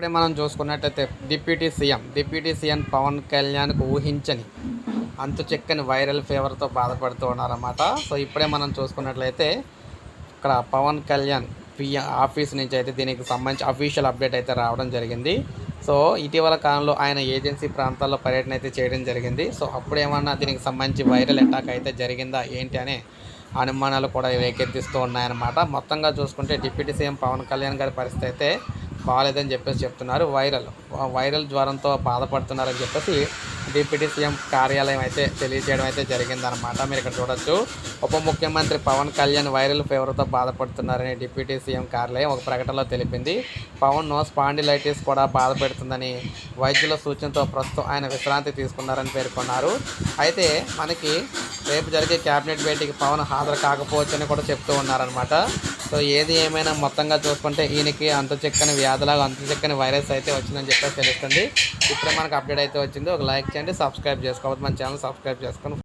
ఇప్పుడే మనం చూసుకున్నట్టయితే deputy CM deputy CM Pawan కళ్యాణ్కు ఊహించని అంతు చెక్కని వైరల్ ఫీవర్తో బాధపడుతూ ఉన్నారన్నమాట. సో ఇప్పుడే మనం చూసుకున్నట్లయితే ఇక్కడ పవన్ కళ్యాణ్ పిఎం ఆఫీస్ నుంచి అయితే దీనికి సంబంధించి అఫీషియల్ అప్డేట్ అయితే రావడం జరిగింది. సో ఇటీవల కాలంలో ఆయన ఏజెన్సీ ప్రాంతాల్లో పర్యటన అయితే చేయడం జరిగింది. సో అప్పుడు ఏమన్నా దీనికి సంబంధించి వైరల్ అటాక్ అయితే జరిగిందా ఏంటి అనే అనుమానాలు కూడా రేకెత్తిస్తూ ఉన్నాయన్నమాట. మొత్తంగా చూసుకుంటే డిప్యూటీ సీఎం పవన్ కళ్యాణ్ గారి పరిస్థితి అయితే బాగాలేదని చెప్పేసి చెప్తున్నారు. వైరల్ వైరల్ జ్వరంతో బాధపడుతున్నారని చెప్పేసి డిప్యూటీ సీఎం కార్యాలయం అయితే తెలియజేయడం అయితే జరిగిందనమాట మీరు ఇక్కడ చూడొచ్చు. ఉప ముఖ్యమంత్రి పవన్ కళ్యాణ్ వైరల్ ఫీవర్తో బాధపడుతున్నారని డిప్యూటీ సీఎం కార్యాలయం ఒక ప్రకటనలో తెలిపింది. పవన్ స్పాండిలైటిస్ కూడా బాధపెడుతుందని వైద్యుల సూచనతో ప్రస్తుతం ఆయన విశ్రాంతి తీసుకున్నారని పేర్కొన్నారు. అయితే మనకి రేపు జరిగే క్యాబినెట్ భేటీకి పవన్ హాజరు కాకపోవచ్చని కూడా చెప్తూ ఉన్నారనమాట సో ఏది ఏమైనా మొత్తంగా చూసుకుంటే ఈయనకి అంత చెక్కని వ్యాధులాగా అంత చెక్కని వైరస్ అయితే వచ్చిందని చెప్పేసి తెలుస్తుంది. ఇప్పుడే మనకు అప్డేట్ అయితే వచ్చింది. ఒక లైక్ చేయండి సబ్స్క్రైబ్ చేసుకోవద్దు. మన ఛానల్ సబ్స్క్రైబ్ చేసుకొని